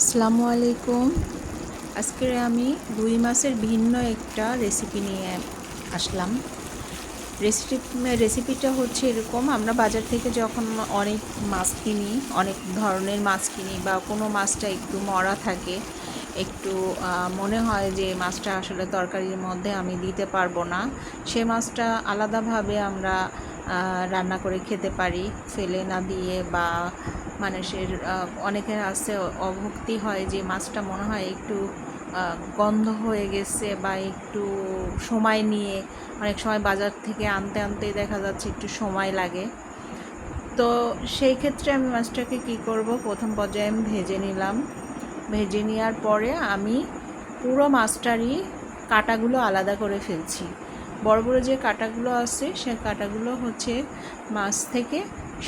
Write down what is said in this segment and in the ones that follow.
আসসালামু আলাইকুম। আজকে আমি রুই মাছের ভিন্ন একটা রেসিপি নিয়ে আসলাম। রেসিপি রেসিপিটা হচ্ছে এরকম, আমরা বাজার থেকে যখন অনেক মাছ কিনি, অনেক ধরনের মাছ কিনি বা কোনো মাছটা একটু মরা থাকে, একটু মনে হয় যে মাছটা আসলে তরকারির মধ্যে আমি দিতে পারব না, সে মাছটা আলাদাভাবে আমরা রান্না করে খেতে পারি। ফেলে না দিয়ে বা মানুষের অনেকের আছে, অভক্তি হয় যে মাছটা মনে হয় একটু গন্ধ হয়ে গেছে বা একটু সময় নিয়ে অনেক সময় বাজার থেকে আনতে আনতে দেখা যাচ্ছে একটু সময় লাগে। তো সেই ক্ষেত্রে আমি মাছটাকে কি করব? প্রথম পর্যায়ে আমি ভেজে নিলাম। ভেজে নেওয়ার পরে আমি পুরো মাছটারই কাটাগুলো আলাদা করে ফেলছি। বড় বড় যে কাটাগুলো আছে, সে কাটাগুলো হচ্ছে মাছ থেকে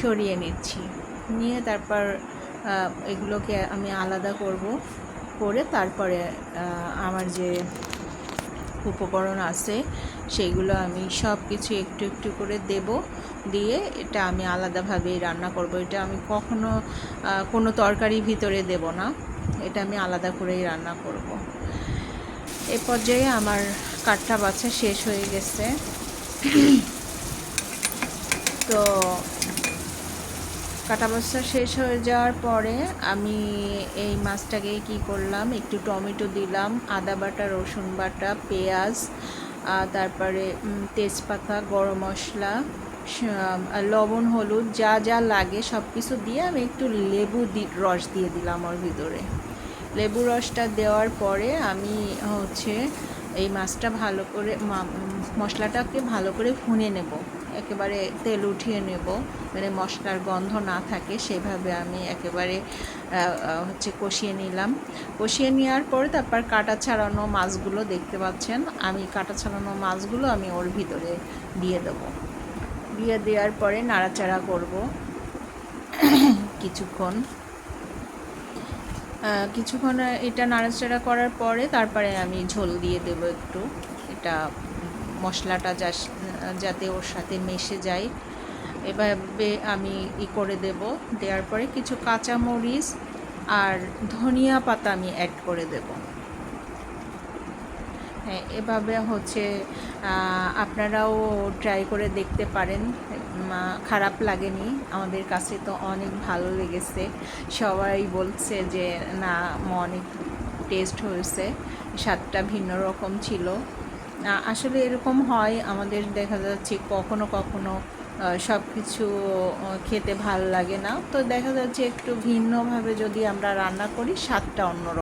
সরিয়ে নিচ্ছি। নিয়ে তারপর এগুলোকে আমি আলাদা করব। করে তারপরে আমার যে উপকরণ আছে, সেগুলো আমি সব কিছু একটু একটু করে দেব। দিয়ে এটা আমি আলাদাভাবেই রান্না করব। এটা আমি কখনো কোনো তরকারির ভিতরে দেব না। এটা আমি আলাদা করেই রান্না করব। এ পর্যায়ে আমার কাঠটা বাচ্চা শেষ হয়ে গেছে। তো কাটা বাচ্চা শেষ হয়ে যাওয়ার পরে আমি এই মাছটাকে কি করলাম, একটু টমেটো দিলাম, আদা বাটা, রসুন বাটা, পেঁয়াজ তারপরে তেজপাতা, গরম মশলা লবণ, হলুদ, যা যা লাগে সব কিছু দিয়ে আমি একটু লেবু দি- রস দিয়ে দিলাম ওর ভিতরে। লেবু রসটা দেওয়ার পরে আমি হচ্ছে এই মাছটা ভালো করে মশলাটাকে ভালো করে ভুনে নেব। একেবারে তেল উঠিয়ে নেব। মানে মশলার গন্ধ না থাকে, সেভাবে আমি একেবারে হচ্ছে কষিয়ে নিলাম। কষিয়ে নেওয়ার পরে তারপর কাটা ছাড়ানো মাছগুলো দেখতে পাচ্ছেন। আমি কাটা ছাড়ানো মাছগুলো আমি ওর ভিতরে দিয়ে দেবো। দিয়ে দেওয়ার পরে নাড়াচাড়া করব। কিছুক্ষণ। কিছুক্ষণ এটা নাড়াচাড়া করার পরে তারপরে আমি ঝোল দিয়ে দেবো একটু। এটা মশলাটা যাতে ওর সাথে মেশে যায়। এভাবে আমি ই করে দেব। দেওয়ার পরে কিছু কাঁচামরিচ আর ধনিয়া পাতা আমি অ্যাড করে দেবো। হ্যাঁ এভাবে হচ্ছে আপনারাও ট্রাই করে দেখতে পারেন। খারাপ লাগেনি। আমাদের কাছে তো অনেক ভালো লেগেছে। সবাই বলছে যে, না অনেক টেস্ট হয়েছে। স্বাদটা ভিন্ন রকম ছিল। আসলে এরকম হয়। আমাদের দেখা যাচ্ছে কখনো কখনো সব কিছু খেতে ভালো লাগে না। তো দেখা যাচ্ছে একটু ভিন্নভাবে যদি আমরা রান্না করি, স্বাদটা অন্যরকম।